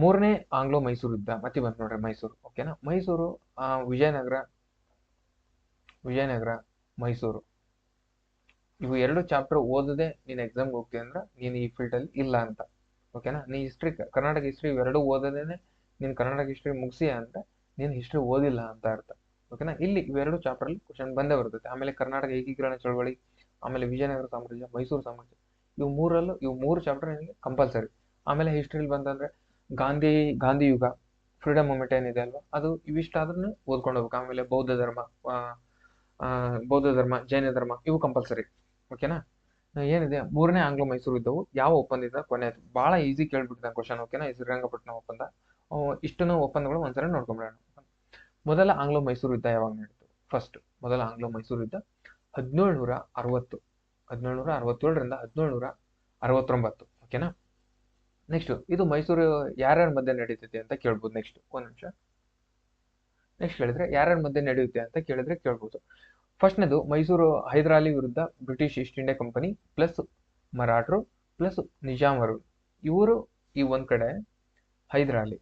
ಮೂರನೇ ಆಂಗ್ಲೋ ಮೈಸೂರು ಯುದ್ಧ. ಮತ್ತೆ ಬಂತು ನೋಡ್ರಿ ಮೈಸೂರು ಓಕೆನಾ ಮೈಸೂರು ವಿಜಯನಗರ ವಿಜಯನಗರ, ಮೈಸೂರು. ಇವು ಎರಡು ಚಾಪ್ಟರ್ ಓದದೆ ನೀನು ಎಕ್ಸಾಮ್ಗೆ ಹೋಗ್ತೀಯ ಅಂದ್ರೆ ನೀನು ಈ ಫೀಲ್ಡಲ್ಲಿ ಇಲ್ಲ ಅಂತ ಓಕೆನಾ ನೀ? ಹಿಸ್ಟ್ರಿ ಕರ್ನಾಟಕ ಹಿಸ್ಟ್ರಿ ಇವೆರಡು ಓದದೇನೆ ನೀನು ಕರ್ನಾಟಕ ಹಿಸ್ಟ್ರಿ ಮುಗಿಸಿ ಅಂತ ನೀನು ಹಿಸ್ಟ್ರಿ ಓದಿಲ್ಲ ಅಂತ ಅರ್ಥ ಓಕೆನಾ ಇಲ್ಲಿ ಇವೆರಡು ಚಾಪ್ಟರ್ಲಿ ಕ್ವಶನ್ ಬಂದೇ ಬರ್ತದೆ. ಆಮೇಲೆ ಕರ್ನಾಟಕ ಏಕೀಕರಣ ಚಳವಳಿ, ಆಮೇಲೆ ವಿಜಯನಗರ ಸಾಮ್ರಾಜ್ಯ, ಮೈಸೂರು ಸಾಮ್ರಾಜ್ಯ. ಇವು ಮೂರಲ್ಲೂ, ಇವು ಮೂರು ಚಾಪ್ಟರ್ ನಿನಗೆ ಕಂಪಲ್ಸರಿ ಆಮೇಲೆ ಹಿಸ್ಟ್ರಿಲಿ ಬಂತಂದ್ರೆ ಗಾಂಧಿ ಗಾಂಧಿ ಯುಗ ಫ್ರೀಡಮ್ ಮೂಮೆಂಟ್ ಏನಿದೆ ಅಲ್ವಾ? ಅದು ಇವಿಷ್ಟಾದ್ರೂ ಓದ್ಕೊಂಡು ಹೋಗ್ಬೇಕು. ಆಮೇಲೆ ಬೌದ್ಧ ಧರ್ಮ ಬೌದ್ಧ ಧರ್ಮ, ಜೈನ ಧರ್ಮ, ಇವು ಕಂಪಲ್ಸರಿ ಓಕೆನಾ ಏನಿದೆ? ಮೂರನೇ ಆಂಗ್ಲ ಮೈಸೂರು ಇದ್ದವು ಯಾವ ಒಪ್ಪಂದಿದ ಕೊನೆ ಬಹಳ ಈಸಿ ಕೇಳ್ಬಿಟ್ಟಿದ್ದಾನೆ ಕ್ವಶನ್ ಓಕೆನಾ ಶ್ರೀರಂಗಪಟ್ಟಣ ಒಪ್ಪಂದ. ಇಷ್ಟನ್ನು ಒಪ್ಪಂದಗಳು ಒಂದ್ಸರಿ ನೋಡ್ಕೊಂಬಿಡೋಣ. ಮೊದಲ ಆಂಗ್ಲೋ ಮೈಸೂರು ಯುದ್ಧ ಯಾವಾಗ ನಡೀತು? ಫಸ್ಟ್ ಮೊದಲ ಆಂಗ್ಲೋ ಮೈಸೂರು ಯುದ್ಧ ಹದಿನೇಳುನೂರ ಅರವತ್ತು. ಹದಿನೇಳು ನೂರ ಅರವತ್ತೇಳರಿಂದ ಹದಿನೇಳು ನೂರ ಅರವತ್ತೊಂಬತ್ತು ಓಕೆನಾ ನೆಕ್ಸ್ಟ್ ಇದು ಮೈಸೂರು ಯಾರ್ಯಾರ ಮಧ್ಯೆ ನಡೀತೈತೆ ಅಂತ ಕೇಳ್ಬೋದು. ನೆಕ್ಸ್ಟ್ ಒಂದ್ ನಿಮಿಷ. ನೆಕ್ಸ್ಟ್ ಹೇಳಿದ್ರೆ ಯಾರ್ಯಾರ ಮಧ್ಯೆ ನಡೆಯುತ್ತೆ ಅಂತ ಕೇಳಿದ್ರೆ ಕೇಳ್ಬೋದು. ಫಸ್ಟ್ನೇದು ಮೈಸೂರು ಹೈದರಾಲಿ ವಿರುದ್ಧ British East India company plus ಮರಾಠರು plus ನಿಜಾಮರು, ಇವರು ಈ ಒಂದ್ ಕಡೆ ಹೈದರಾಲಿ.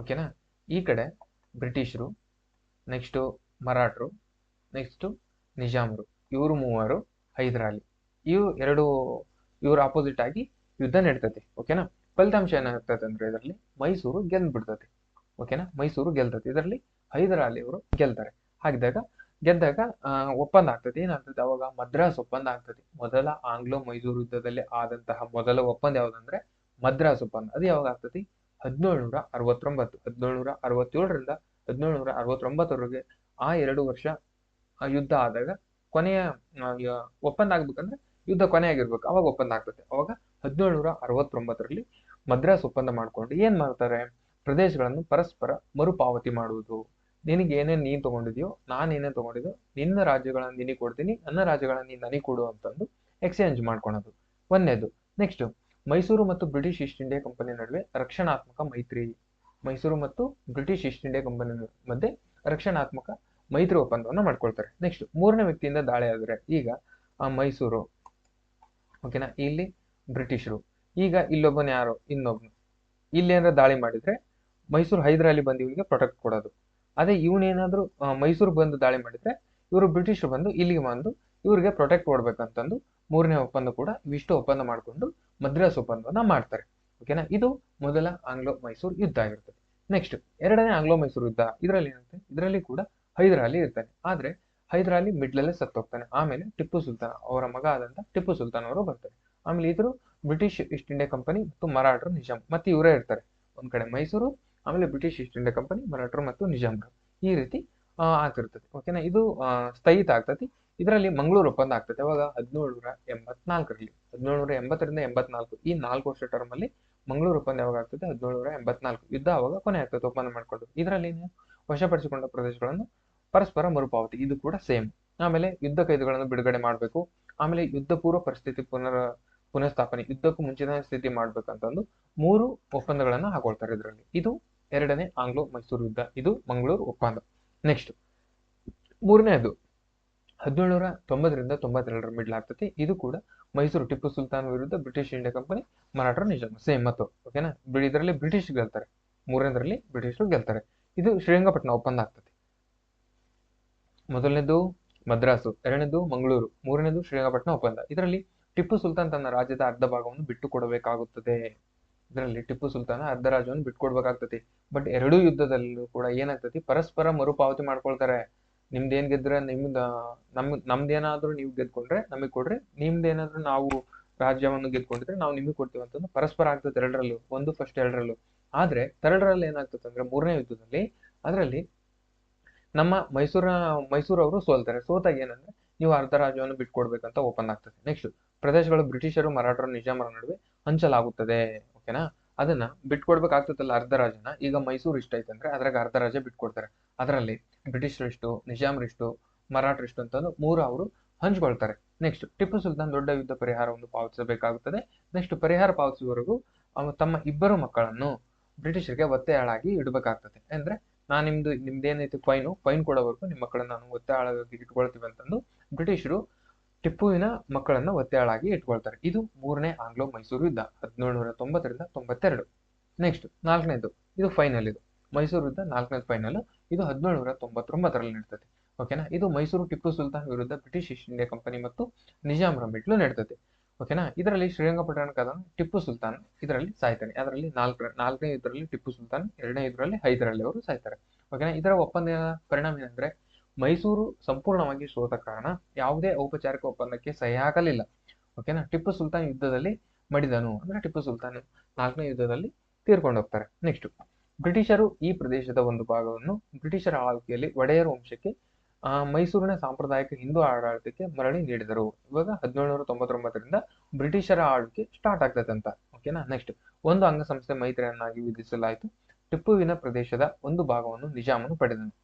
ಓಕೆನಾ ಈ ಕಡೆ ಬ್ರಿಟಿಷರು ನೆಕ್ಸ್ಟು ಮರಾಠರು ನೆಕ್ಸ್ಟು ನಿಜಾಮರು, ಇವರು ಮೂವರು ಹೈದರಾಲಿ. ಇವು ಎರಡು, ಇವರು ಆಪೋಸಿಟ್ ಆಗಿ ಯುದ್ಧ ನಡೀತೈತಿ ಓಕೆನಾ ಫಲಿತಾಂಶ ಏನಾಗ್ತದೆ ಅಂದ್ರೆ ಇದರಲ್ಲಿ ಮೈಸೂರು ಗೆದ್ದು ಬಿಡ್ತತಿ ಓಕೆನಾ ಮೈಸೂರು ಗೆಲ್ತತಿ ಇದರಲ್ಲಿ ಹೈದರಾಲಿ ಅವರು ಗೆಲ್ತಾರೆ. ಹಾಗಿದ್ದಾಗ ಗೆದ್ದಾಗ ಒಪ್ಪಂದ ಆಗ್ತದೆ. ಏನಾಗ್ತದೆ? ಅವಾಗ ಮದ್ರಾಸ್ ಒಪ್ಪಂದ ಆಗ್ತದೆ. ಮೊದಲ ಆಂಗ್ಲೋ ಮೈಸೂರು ಯುದ್ಧದಲ್ಲಿ ಆದಂತಹ ಮೊದಲ ಒಪ್ಪಂದ ಯಾವ್ದಂದ್ರೆ ಮದ್ರಾಸ್ ಒಪ್ಪಂದ. ಅದು ಯಾವಾಗ ಆಗ್ತದೆ? ಹದಿನೇಳುನೂರ ಅರವತ್ತೊಂಬತ್ತು ಹದಿನೇಳುನೂರ ಅರವತ್ತೇಳರಿಂದ ಹದಿನೇಳುನೂರ ಅರವತ್ತೊಂಬತ್ತರವರೆಗೆ ಆ ಎರಡು ವರ್ಷ ಯುದ್ಧ ಆದಾಗ ಕೊನೆಯ ಒಪ್ಪಂದ ಆಗ್ಬೇಕಂದ್ರೆ ಯುದ್ಧ ಕೊನೆ ಆಗಿರ್ಬೇಕು ಅವಾಗ ಒಪ್ಪಂದ ಆಗ್ತದೆ. ಅವಾಗ ಹದಿನೇಳುನೂರ ಅರವತ್ತೊಂಬತ್ತರಲ್ಲಿ ಮದ್ರಾಸ್ ಒಪ್ಪಂದ ಮಾಡ್ಕೊಂಡು ಏನ್ ಮಾಡ್ತಾರೆ? ಪ್ರದೇಶಗಳನ್ನು ಪರಸ್ಪರ ಮರುಪಾವತಿ ಮಾಡುವುದು. ನಿನಗೆ ಏನೇನು ನೀನ್ ತಗೊಂಡಿದ್ಯೋ, ನಾನು ಏನೇನು ತಗೊಂಡಿದ್ಯೋ, ನಿನ್ನ ರಾಜ್ಯಗಳನ್ನು ನಿನಗೆ ಕೊಡ್ತೀನಿ, ನನ್ನ ರಾಜ್ಯಗಳನ್ನ ನೀನು ನನಗೆ ಕೊಡು ಅಂತಂದು ಎಕ್ಸ್ಚೇಂಜ್ ಮಾಡ್ಕೊಳೋದು. ಒಂದೇದು ನೆಕ್ಸ್ಟ್ ಮೈಸೂರು ಮತ್ತು ಬ್ರಿಟಿಷ್ ಈಸ್ಟ್ ಇಂಡಿಯಾ ಕಂಪನಿ ನಡುವೆ ರಕ್ಷಣಾತ್ಮಕ ಮೈತ್ರಿ. ಮೈಸೂರು ಮತ್ತು ಬ್ರಿಟಿಷ್ ಈಸ್ಟ್ ಇಂಡಿಯಾ ಕಂಪನಿ ಮಧ್ಯೆ ರಕ್ಷಣಾತ್ಮಕ ಮೈತ್ರಿ ಒಪ್ಪಂದವನ್ನು ಮಾಡ್ಕೊಳ್ತಾರೆ. ನೆಕ್ಸ್ಟ್ ಮೂರನೇ ವ್ಯಕ್ತಿಯಿಂದ ದಾಳಿ ಆದರೆ ಈಗ ಮೈಸೂರು. ಓಕೆನಾ ಇಲ್ಲಿ ಬ್ರಿಟಿಷರು. ಈಗ ಇಲ್ಲೊಬ್ಬನ ಯಾರು? ಇನ್ನೊಬ್ನು. ಇಲ್ಲಿ ಏನಾರ ದಾಳಿ ಮಾಡಿದ್ರೆ ಮೈಸೂರು ಹೈದರಾಲಿ ಬಂದು ಇವರಿಗೆ ಪ್ರೊಟೆಕ್ಟ್ ಕೊಡೋದು. ಅದೇ ಇವನೇನಾದ್ರೂ ಮೈಸೂರು ಬಂದು ದಾಳಿ ಮಾಡಿದ್ರೆ ಇವರು ಬ್ರಿಟಿಷರು ಬಂದು ಇಲ್ಲಿಗೆ ಬಂದು ಇವರಿಗೆ ಪ್ರೊಟೆಕ್ಟ್ ಕೊಡ್ಬೇಕಂತಂದು ಮೂರನೇ ಒಪ್ಪಂದ ಕೂಡ ಇವಿಷ್ಟು ಒಪ್ಪಂದ ಮಾಡಿಕೊಂಡು ಮದ್ರಾಸ್ ಒಪ್ಪಂದವನ್ನ ಮಾಡ್ತಾರೆ. ಓಕೆನಾ ಇದು ಮೊದಲ ಆಂಗ್ಲೋ ಮೈಸೂರು ಯುದ್ಧ ಆಗಿರ್ತದೆ. ನೆಕ್ಸ್ಟ್ ಎರಡನೇ ಆಂಗ್ಲೋ ಮೈಸೂರು ಯುದ್ಧ ಇದರಲ್ಲಿ ಏನಂತೆ? ಇದರಲ್ಲಿ ಕೂಡ ಹೈದರಾಲಿ ಇರ್ತಾನೆ ಆದ್ರೆ ಹೈದರಾಲಿ ಮಿಡ್ಲಲ್ಲೇ ಸತ್ತೋಗ್ತಾನೆ. ಆಮೇಲೆ ಟಿಪ್ಪು ಸುಲ್ತಾನ್, ಅವರ ಮಗ ಆದಂತ ಟಿಪ್ಪು ಸುಲ್ತಾನ್ ಅವರು ಬರ್ತಾರೆ. ಆಮೇಲೆ ಇದ್ರು ಬ್ರಿಟಿಷ್ ಈಸ್ಟ್ ಇಂಡಿಯಾ ಕಂಪನಿ ಮತ್ತು ಮರಾಠರು ನಿಜಾಮ್ ಮತ್ತೆ ಇವರೇ ಇರ್ತಾರೆ. ಒಂದ್ ಕಡೆ ಮೈಸೂರು, ಆಮೇಲೆ ಬ್ರಿಟಿಷ್ ಈಸ್ಟ್ ಇಂಡಿಯಾ ಕಂಪನಿ ಮರಾಠರು ಮತ್ತು ನಿಜಾಮ್ರು ಈ ರೀತಿ ಆಗ್ತಿರ್ತದೆ. ಓಕೆನಾ ಇದು ಸ್ಥಗಿತ ಆಗ್ತತಿ. ಇದರಲ್ಲಿ ಮಂಗಳೂರು ಒಪ್ಪಂದ ಆಗ್ತದೆ ಅವಾಗ ಹದಿನೇಳುನೂರ ಎಂಬತ್ನಾಲ್ಕರಲ್ಲಿ, ಹದಿನೇಳುನೂರ ಎಂಬತ್ತರಿಂದ ಎಂಬತ್ನಾಲ್ಕು. ಈ ನಾಲ್ಕು ವರ್ಷ ಟರ್ಮ್ ಅಲ್ಲಿ ಮಂಗಳೂರು ಒಪ್ಪಂದ ಯಾವಾಗ ಆಗ್ತದೆ ಹದಿನೇಳುನೂರ ಎಂಬತ್ನಾಲ್ಕು. ಯುದ್ಧ ಅವಾಗ ಕೊನೆ ಆಗ್ತದೆ ಒಪ್ಪಂದ ಮಾಡ್ಕೊಂಡು. ಇದರಲ್ಲಿ ವಶಪಡಿಸಿಕೊಂಡ ಪ್ರದೇಶಗಳನ್ನು ಪರಸ್ಪರ ಮರುಪಾವತಿ. ಇದು ಕೂಡ ಸೇಮ್ ಆಮೇಲೆ ಯುದ್ಧ ಕೈದುಗಳನ್ನು ಬಿಡುಗಡೆ ಮಾಡಬೇಕು. ಆಮೇಲೆ ಯುದ್ಧ ಪೂರ್ವ ಪರಿಸ್ಥಿತಿ ಪುನರ್ ಪುನಃಸ್ಥಾಪನೆ, ಯುದ್ಧಕ್ಕೂ ಮುಂಚಿನ ಸ್ಥಿತಿ ಮಾಡ್ಬೇಕಂತಂದು ಮೂರು ಒಪ್ಪಂದಗಳನ್ನ ಹಾಕೊಳ್ತಾರೆ ಇದರಲ್ಲಿ. ಇದು ಎರಡನೇ ಆಂಗ್ಲೋ ಮೈಸೂರು ಯುದ್ಧ, ಇದು ಮಂಗಳೂರು ಒಪ್ಪಂದ. ನೆಕ್ಸ್ಟ್ ಮೂರನೇದು, ಹದಿನೇಳುನೂರ ತೊಂಬತ್ತರಿಂದ ತೊಂಬತ್ತೆರಡರ ಮಿಡ್ಲ್ ಆಗ್ತದೆ ಇದು ಕೂಡ ಮೈಸೂರು ಟಿಪ್ಪು ಸುಲ್ತಾನ್ ವಿರುದ್ಧ ಬ್ರಿಟಿಷ್ ಇಂಡಿಯಾ ಕಂಪನಿ ಮರಾಠರ ನಿಜಾಮ ಸೇಮ್ ಮತ್ತು ಓಕೆನಾ ಇದರಲ್ಲಿ ಬ್ರಿಟಿಷ್ ಗೆಲ್ತಾರೆ. ಮೂರನೇದರಲ್ಲಿ ಬ್ರಿಟಿಷರು ಗೆಲ್ತಾರೆ. ಇದು ಶ್ರೀರಂಗಪಟ್ಟಣ ಒಪ್ಪಂದ ಆಗ್ತದೆ ಮೊದಲನೇದು ಮದ್ರಾಸು, ಎರಡನೇದು ಮಂಗಳೂರು, ಮೂರನೇದು ಶ್ರೀರಂಗಪಟ್ಟಣ ಒಪ್ಪಂದ. ಇದರಲ್ಲಿ ಟಿಪ್ಪು ಸುಲ್ತಾನ್ ತನ್ನ ರಾಜ್ಯದ ಅರ್ಧ ಭಾಗವನ್ನು ಬಿಟ್ಟು ಕೊಡಬೇಕಾಗುತ್ತದೆ ಇದರಲ್ಲಿ ಟಿಪ್ಪು ಸುಲ್ತಾನ ಅರ್ಧ ರಾಜ್ಯವನ್ನು ಬಿಟ್ಕೊಡ್ಬೇಕಾಗ್ತತಿ ಬಟ್ ಎರಡೂ ಯುದ್ಧದಲ್ಲೂ ಕೂಡ ಏನಾಗ್ತತಿ ಪರಸ್ಪರ ಮರುಪಾವತಿ ಮಾಡ್ಕೊಳ್ತಾರೆ. ನಿಮ್ದೇನ್ ಗೆದ್ರೆ ನಿಮ್ದ, ನಮ್, ನಮ್ದೇನಾದ್ರೂ ನೀವು ಗೆದ್ಕೊಂಡ್ರೆ ನಮಗ್ ಕೊಡ್ರಿ, ನಿಮ್ದೇನಾದ್ರೂ ನಾವು ರಾಜ್ಯವನ್ನು ಗೆದ್ಕೊಂಡಿದ್ರೆ ನಾವು ನಿಮಗೆ ಕೊಡ್ತೀವಿ ಅಂತಂದ್ರೆ ಪರಸ್ಪರ ಆಗ್ತದೆ ಎರಡರಲ್ಲೂ, ಒಂದು ಫಸ್ಟ್ ಎರಡರಲ್ಲೂ. ಆದ್ರೆ ಎರಡರಲ್ಲಿ ಏನಾಗ್ತದೆ ಅಂದ್ರೆ ಮೂರನೇ ಯುದ್ಧದಲ್ಲಿ, ಅದರಲ್ಲಿ ನಮ್ಮ ಮೈಸೂರ ಮೈಸೂರವರು ಸೋಲ್ತಾರೆ. ಸೋತಾಗ ಏನಂದ್ರೆ ನೀವು ಅರ್ಧ ರಾಜ್ಯವನ್ನು ಬಿಟ್ಕೊಡ್ಬೇಕಂತ ಓಪನ್ ಆಗ್ತದೆ. ನೆಕ್ಸ್ಟ್ ಪ್ರದೇಶಗಳು ಬ್ರಿಟಿಷರು ಮರಾಠರು ನಿಜಾಮರ ನಡುವೆ ಹಂಚಲಾಗುತ್ತದೆ. ಓಕೆನಾ ಅದನ್ನ ಬಿಟ್ಕೊಡ್ಬೇಕಾಗ್ತದಲ್ಲ ಅರ್ಧ ರಾಜ್ಯನ. ಈಗ ಮೈಸೂರು ಇಷ್ಟ ಐತೆ ಅಂದ್ರೆ ಅದ್ರಾಗ ಅರ್ಧ ರಾಜ್ಯ ಬಿಟ್ಕೊಡ್ತಾರೆ. ಅದರಲ್ಲಿ ಬ್ರಿಟಿಷರಿಷ್ಟು ಮರಾಠರು ಮರಾಠರಿಷ್ಟು ಅಂತಂದು ಮೂರು ಅವರು ಹಂಚ್ಕೊಳ್ತಾರೆ. ನೆಕ್ಸ್ಟ್ ಟಿಪ್ಪು ಸುಲ್ತಾನ್ ದೊಡ್ಡ ಯುದ್ಧ ಪರಿಹಾರವನ್ನು ಪಾವತಿಸಬೇಕಾಗುತ್ತದೆ. ನೆಕ್ಸ್ಟ್ ಪರಿಹಾರ ಪಾವತಿಸುವವರೆಗೂ ಅವನು ತಮ್ಮ ಇಬ್ಬರು ಮಕ್ಕಳನ್ನು ಬ್ರಿಟಿಷರಿಗೆ ಒತ್ತೆಯಾಳಾಗಿ ಇಡಬೇಕಾಗ್ತದೆ. ಅಂದ್ರೆ ನಾನು ನಿಮ್ದು ನಿಮ್ದೇನೈತಿ ಫೈನು ಫೈನ್ ಕೊಡೋವರೆಗೂ ನಿಮ್ಮ ಮಕ್ಕಳನ್ನ ನಾನು ಒತ್ತೆಯಾಳಾಗಿ ಇಟ್ಕೊಳ್ತೀವಿ ಅಂತಂದು ಬ್ರಿಟಿಷರು ಟಿಪ್ಪುವಿನ ಮಕ್ಕಳನ್ನ ಒತ್ತೆಯಾಳಾಗಿ ಇಟ್ಕೊಳ್ತಾರೆ. ಇದು ಮೂರನೇ ಆಂಗ್ಲೋ ಮೈಸೂರು ಯುದ್ಧ ಹದಿನೇಳುನೂರ ತೊಂಬತ್ತರಿಂದ ತೊಂಬತ್ತೆರಡು. ನೆಕ್ಸ್ಟ್ ನಾಲ್ಕನೇದು, ಇದು ಫೈನಲ್ ಇದು. ಮೈಸೂರು ಯುದ್ಧ ನಾಲ್ಕನೇದು ಫೈನಲ್ ಇದು ಹದಿನೇಳುನೂರ ತೊಂಬತ್ತೊಂಬತ್ತರಲ್ಲಿ ನಡೀತದೆ ಓಕೆನಾ ಇದು ಮೈಸೂರು ಟಿಪ್ಪು ಸುಲ್ತಾನ್ ವಿರುದ್ಧ ಬ್ರಿಟಿಷ್ ಈಸ್ಟ್ ಇಂಡಿಯಾ ಕಂಪನಿ ಮತ್ತು ನಿಜಾಮರ ಮೆಟ್ಲು ನಡ್ತದೆ ಓಕೆನಾ ಇದರಲ್ಲಿ ಶ್ರೀರಂಗಪಟ್ಟಣ ಕದನ ಟಿಪ್ಪು ಸುಲ್ತಾನ್ ಇದರಲ್ಲಿ ಸಾಯ್ತಾನೆ. ಅದರಲ್ಲಿ ನಾಲ್ಕ ನಾಲ್ಕನೇ ಇದರಲ್ಲಿ ಟಿಪ್ಪು ಸುಲ್ತಾನ್, ಎರಡನೇ ಇದರಲ್ಲಿ ಹೈದರಲ್ಲಿ ಅವರು ಸಾಯ್ತಾರೆ. ಓಕೆನಾ ಇದರ ಒಪ್ಪಂದದ ಪರಿಣಾಮ ಏನಂದ್ರೆ ಮೈಸೂರು ಸಂಪೂರ್ಣವಾಗಿ ಸೋತ ಕಾರಣ ಯಾವುದೇ ಔಪಚಾರಿಕ ಒಪ್ಪಂದಕ್ಕೆ ಸಹಿ ಹಾಕಲಿಲ್ಲ ಓಕೆನಾ ಟಿಪ್ಪು ಸುಲ್ತಾನ್ ಯುದ್ಧದಲ್ಲಿ ಮಡಿದನು. ಅಂದ್ರೆ ಟಿಪ್ಪು ಸುಲ್ತಾನ್ ನಾಲ್ಕನೇ ಯುದ್ಧದಲ್ಲಿ ತೀರ್ಕೊಂಡು ಹೋಗ್ತಾರೆ. ನೆಕ್ಸ್ಟ್ ಬ್ರಿಟಿಷರು ಈ ಪ್ರದೇಶದ ಒಂದು ಭಾಗವನ್ನು ಬ್ರಿಟಿಷರ ಆಳ್ವಿಕೆಯಲ್ಲಿ ಒಡೆಯರ್ ವಂಶಕ್ಕೆ ಮೈಸೂರಿನ ಸಾಂಪ್ರದಾಯಿಕ ಹಿಂದೂ ಆಡಳಿತಕ್ಕೆ ಮರಳಿ ನೀಡಿದರು. ಇವಾಗ ಹದಿನೇಳುನೂರ ತೊಂಬತ್ತೊಂಬತ್ತರಿಂದ ಬ್ರಿಟಿಷರ ಆಳ್ವಿಕೆ ಸ್ಟಾರ್ಟ್ ಆಗ್ತದೆ ಅಂತ ಓಕೆನಾ ನೆಕ್ಸ್ಟ್ ಒಂದು ಅಂಗಸಂಸ್ಥೆ ಮೈತ್ರಿಯನ್ನಾಗಿ ವಿಧಿಸಲಾಯಿತು. ಟಿಪ್ಪುವಿನ ಪ್ರದೇಶದ ಒಂದು ಭಾಗವನ್ನು ನಿಜಾಮನು ಪಡೆದನು.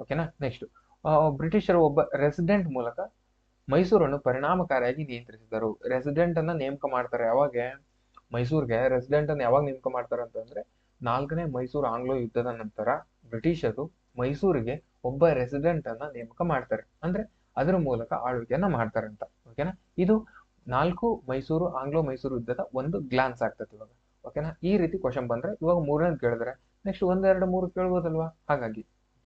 ಓಕೆನಾ ನೆಕ್ಸ್ಟ್ ಬ್ರಿಟಿಷರು ಒಬ್ಬ ರೆಸಿಡೆಂಟ್ ಮೂಲಕ ಮೈಸೂರನ್ನು ಪರಿಣಾಮಕಾರಿಯಾಗಿ ನಿಯಂತ್ರಿಸಿದರು ರೆಸಿಡೆಂಟ್ ಅನ್ನ ನೇಮಕ ಮಾಡ್ತಾರೆ. ಯಾವಾಗ? ಮೈಸೂರಿಗೆ. ರೆಸಿಡೆಂಟ್ ಅನ್ನು ಯಾವಾಗ ನೇಮಕ ಮಾಡ್ತಾರೆ ಅಂತಂದ್ರೆ ನಾಲ್ಕನೇ ಮೈಸೂರು ಆಂಗ್ಲೋ ಯುದ್ಧದ ನಂತರ ಬ್ರಿಟಿಷರು ಮೈಸೂರಿಗೆ ಒಬ್ಬ ರೆಸಿಡೆಂಟ್ ಅನ್ನ ನೇಮಕ ಮಾಡ್ತಾರೆ. ಅಂದ್ರೆ ಅದರ ಮೂಲಕ ಆಳ್ವಿಕೆಯನ್ನ ಮಾಡ್ತಾರೆ ಅಂತ ಓಕೆನಾ ಇದು ನಾಲ್ಕು ಮೈಸೂರು, ಆಂಗ್ಲೋ ಮೈಸೂರು ಯುದ್ಧದ ಒಂದು ಗ್ಲಾನ್ಸ್ ಆಗ್ತದೆ ಇವಾಗ. ಓಕೆನಾ ಈ ರೀತಿ ಕ್ವಶನ್ ಬಂದ್ರೆ ಇವಾಗ ಮೂರನೇದು ಕೇಳಿದ್ರೆ ನೆಕ್ಸ್ಟ್ ಒಂದೆರಡು ಮೂರು ಕೇಳ್ಬೋದಲ್ವಾ? ಹಾಗಾಗಿ.